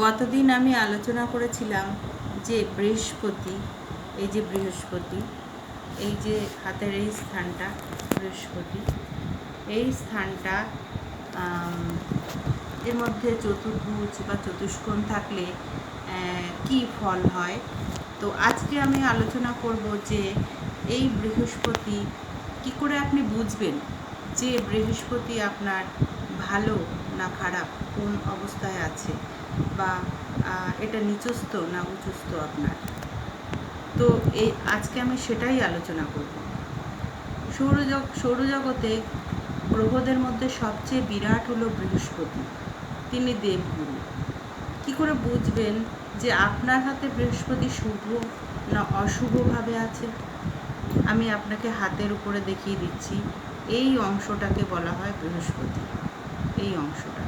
গতদিন আমি আলোচনা করেছিলাম যে বৃহস্পতি, এই যে বৃহস্পতি, এই যে হাতের এই স্থানটা, বৃহস্পতি, এই স্থানটা এর মধ্যে চতুর্ভুজ বা চতুষ্কোণ থাকলে কি ফল হয়? তো আজকে আমি আলোচনা করব যে এই বৃহস্পতি কি করে আপনি বুঝবেন যে বৃহস্পতি আপনার ভালো না খারাপ, কোন অবস্থায় আছে? বা এটা নিচস্থ না উচ্চস্থ আপনার? তো এই, আজকে আমি সেটাই আলোচনা করব। সৌরজগ, সৌরজগতে গ্রহদের মধ্যে সবচেয়ে বিরাট হলো বৃহস্পতি। তিনি দেবগুরু। কি করে বুঝবেন যে আপনার হাতে বৃহস্পতি শুভ না অশুভভাবে আছে? আমি আপনাকে হাতের উপরে দেখিয়ে দিচ্ছি। এই অংশটাকে বলা হয় বৃহস্পতি। এই অংশটা।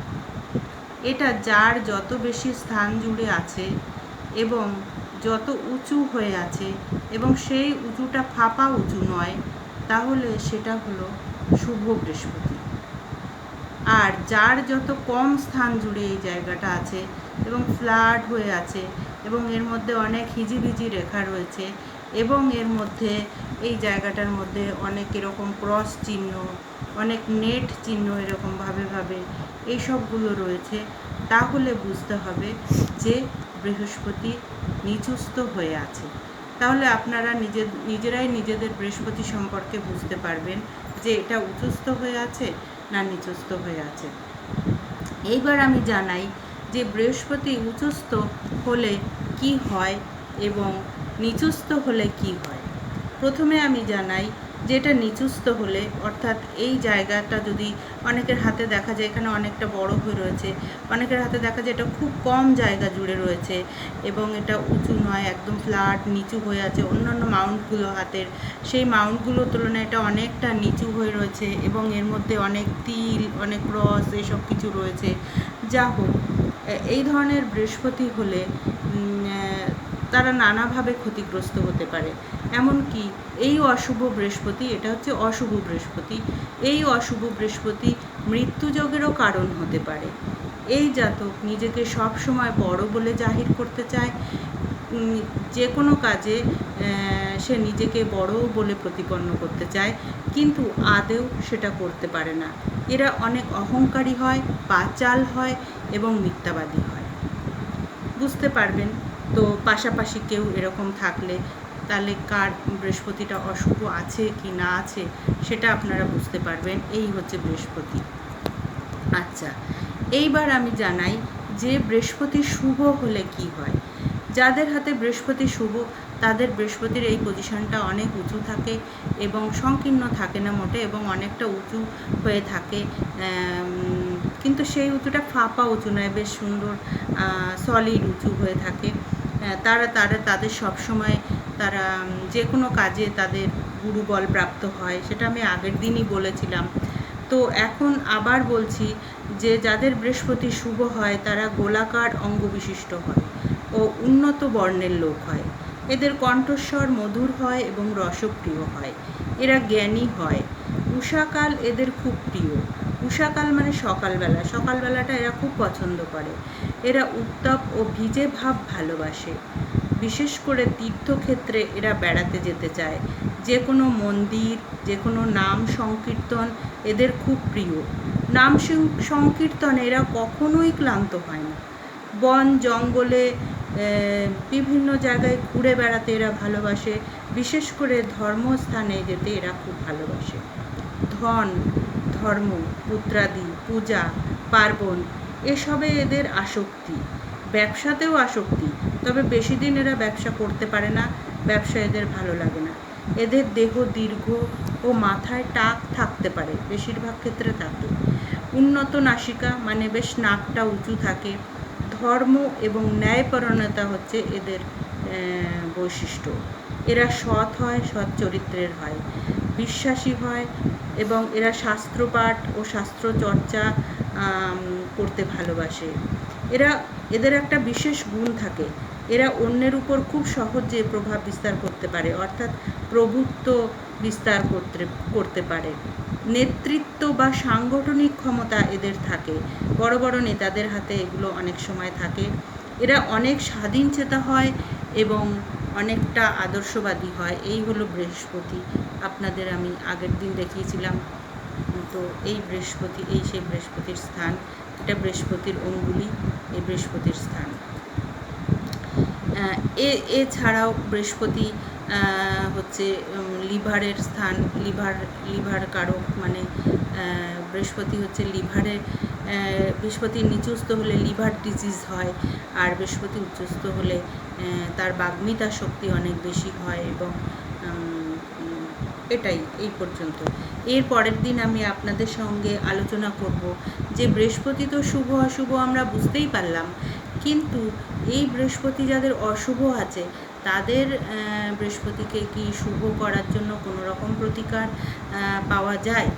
এটা যার যত বেশি স্থান জুড়ে আছে এবং যত উঁচু হয়ে আছে এবং সেই উঁচুটা ফাঁপা উঁচু নয়, তাহলে সেটা হলো শুভ বৃহস্পতি। আর যার যত কম স্থান জুড়ে এই জায়গাটা আছে এবং ফ্ল্যাট হয়ে আছে এবং এর মধ্যে অনেক হিজিবিজি রেখা রয়েছে এবং এর মধ্যে এই জায়গাটার মধ্যে অনেক এরকম ক্রস চিহ্ন, অনেক নেট চিহ্ন এরকম ভাবে ভাবে এই সবগুলো রয়েছে। তাহলে বুঝতে হবে যে বৃহস্পতি নিচুস্থ হয়ে আছে। তাহলে আপনারা নিজে, নিজেরাই নিজেদের বৃহস্পতি সম্পর্কে বুঝতে পারবেন যে এটা উচ্চস্থ হয়ে আছে না নিচস্থ হয়ে আছে। এইবার আমি জানাই যে বৃহস্পতি উচ্চস্থ হলে কি হয় এবং নিচস্থ হলে কি হয়? প্রথমে আমি জানাই যে এটা নিচুস্থ হলে, অর্থাৎ এই জায়গাটা যদি অনেকের হাতে দেখা যায়, এখানে অনেকটা বড় হয়ে রয়েছে, অনেকের হাতে দেখা যায় এটা খুব কম জায়গা জুড়ে রয়েছে এবং এটা উঁচু নয়, একদম ফ্ল্যাট, নিচু হয়ে আছে, অন্যান্য মাউন্টগুলো হাতের। সেই মাউন্টগুলোর তুলনায় এটা অনেকটা নিচু হয়ে রয়েছে এবং এর মধ্যে অনেক তিল, অনেক রস, এসব কিছু রয়েছে। যা হোক এই ধরনের বৃহস্পতি হলে তারা নানাভাবে ক্ষতিগ্রস্ত হতে পারে। এমনকি এই অশুভ বৃহস্পতি, এটা হচ্ছে অশুভ বৃহস্পতি, এই অশুভ বৃহস্পতি মৃত্যুযোগেরও কারণ হতে পারে। এই জাতক নিজেকে সব সময় বড় বলে জাহির করতে চায়। যে কোনো কাজে সে নিজেকে বড় বলে প্রতিপন্ন করতে চায়, কিন্তু আদেও সেটা করতে পারে না। এরা অনেক অহংকারী হয়, পাচাল হয় এবং মিথ্যাবাদী হয়। বুঝতে পারবেন? তো পাশাপাশি কেউ এরকম থাকলে তাহলে কার বৃহস্পতিটা অশুভ আছে কি না আছে সেটা আপনারা বুঝতে পারবেন। এই হচ্ছে বৃহস্পতি। আচ্ছা এইবার আমি জানাই যে বৃহস্পতি শুভ হলে কি হয়? যাদের হাতে বৃহস্পতি শুভ, তাদের বৃহস্পতির এই পজিশনটা অনেক উঁচু থাকে এবং সংকীর্ণ থাকে না মোটে এবং অনেকটা উঁচু হয়ে থাকে। কিন্তু সেই উঁচুটা ফাঁপা উঁচু নয়, বেশ সুন্দর সলিড উঁচু হয়ে থাকে। তারা তারা, তাদের সবসময় তারা যে কোনো কাজে তাদের গুরুবল প্রাপ্ত হয়, সেটা আমি আগের দিনই বলেছিলাম। তো এখন আবার বলছি যে, যাদের বৃহস্পতি শুভ হয়, তারা গোলাকার অঙ্গবিশিষ্ট হয় ও উন্নত বর্ণের লোক হয়। এদের কণ্ঠস্বর মধুর হয় এবং রসপ্রিয় হয়। এরা জ্ঞানী হয়। উষাকাল এদের খুব প্রিয়। উষাকাল মানে সকালবেলা। সকালবেলাটা এরা খুব পছন্দ করে। এরা উত্তাপ ও ভিজে ভাব ভালোবাসে। বিশেষ করে তীর্থক্ষেত্রে এরা বেড়াতে যেতে চায়। যে কোনো মন্দির, যে কোনো নাম সংকীর্তন এদের খুব প্রিয়। নাম সংকীর্তনে এরা কখনোই ক্লান্ত হয় না। বন, জঙ্গলে বিভিন্ন জায়গায় ঘুরে বেড়াতে এরা ভালোবাসে। বিশেষ করে ধর্মস্থানে যেতে এরা খুব ভালোবাসে। ধন, ধর্ম, পুত্রাদি, পূজা, পার্বণ এসবে এদের আসক্তি। ব্যবসাতেও আসক্তি। তবে বেশি দিন এরা ব্যবসা করতে পারে না, ব্যবসা এদের ভালো লাগে না। এদের দেহ দীর্ঘ ও মাথায় টাক থাকতে পারে, বেশিরভাগ ক্ষেত্রে থাকে উন্নত নাসিকা মানে বেশ নাকটা উঁচু থাকে। ধর্ম এবং ন্যায়পরণতা হচ্ছে এদের বৈশিষ্ট্য। এরা সৎ হয়, সৎ চরিত্রের হয়। বিশ্বাসী হয় এবং এরা শাস্ত্রপাঠ ও শাস্ত্র চর্চা করতে ভালোবাসে। এরা, এদের একটা বিশেষ গুণ থাকে। এরা অন্যের উপর খুব সহজে প্রভাব বিস্তার করতে পারে, অর্থাৎ প্রভুত্ব বিস্তার করতে করতে পারে। নেতৃত্ব বা সাংগঠনিক ক্ষমতা এদের থাকে। বড় বড় নেতাদের হাতে এগুলো অনেক সময় থাকে। এরা অনেক স্বাধীন চেতা হয় এবং অনেকটা আদর্শবাদী হয়। এই হলো বৃহস্পতি। আপনাদের আমি আগের দিন দেখিয়েছিলাম। তো এই বৃহস্পতি, এই সেই বৃহস্পতির স্থান। এটা বৃহস্পতির অঙ্গুলি, এই বৃহস্পতির স্থান। এ, এছাড়াও বৃহস্পতি হচ্ছে লিভারের স্থান লিভার লিভার কারক মানে বৃহস্পতি হচ্ছে লিভারের আহ, বৃহস্পতি নিচুস্থ হলে লিভার ডিজিজ হয় আর বৃহস্পতি উচ্চস্থ হলে তার বাগ্মিতা শক্তি অনেক বেশি হয় এবং এটাই এই পর্যন্ত। এর পরের দিন আমি আপনাদের সঙ্গে আলোচনা করব যে বৃহস্পতি তো শুভ অশুভ আমরা বুঝতেই পারলাম কিন্তু এই বৃহস্পতি যাদের অশুভ আছে তাদের বৃহস্পতিকে কি শুভ করার জন্য কোনো রকম প্রতিকার পাওয়া যায়?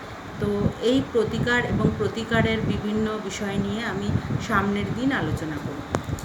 তো এই প্রতিকার এবং প্রতিকারের বিভিন্ন বিষয় নিয়ে আমি সামনের দিন আলোচনা করব।